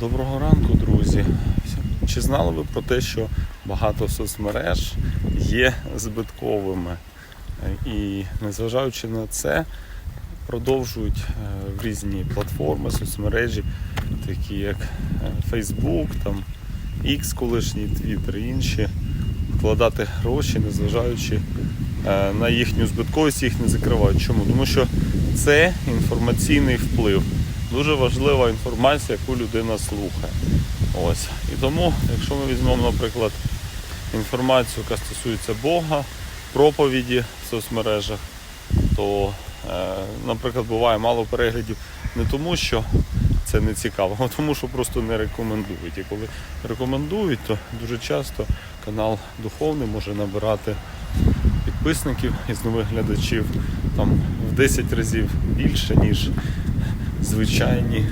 Доброго ранку, друзі. Чи знали ви про те, що багато соцмереж є збитковими? І незважаючи на це, продовжують е, в різні платформи, соцмережі, такі як е, Facebook, там, X, колишній Twitter і інші, вкладати гроші, незважаючи е, на їхню збитковість, їх не закривають. Чому? Тому що це інформаційний вплив. Дуже важлива інформація, яку людина слухає. Ось. І тому, якщо ми візьмемо, наприклад, інформацію, яка стосується Бога, проповіді в соцмережах, то, е, наприклад, буває мало переглядів не тому, що це не цікаво, а тому, що просто не рекомендують. І коли рекомендують, то дуже часто канал духовний може набирати підписників із нових глядачів там в 10 разів більше, ніж звичайні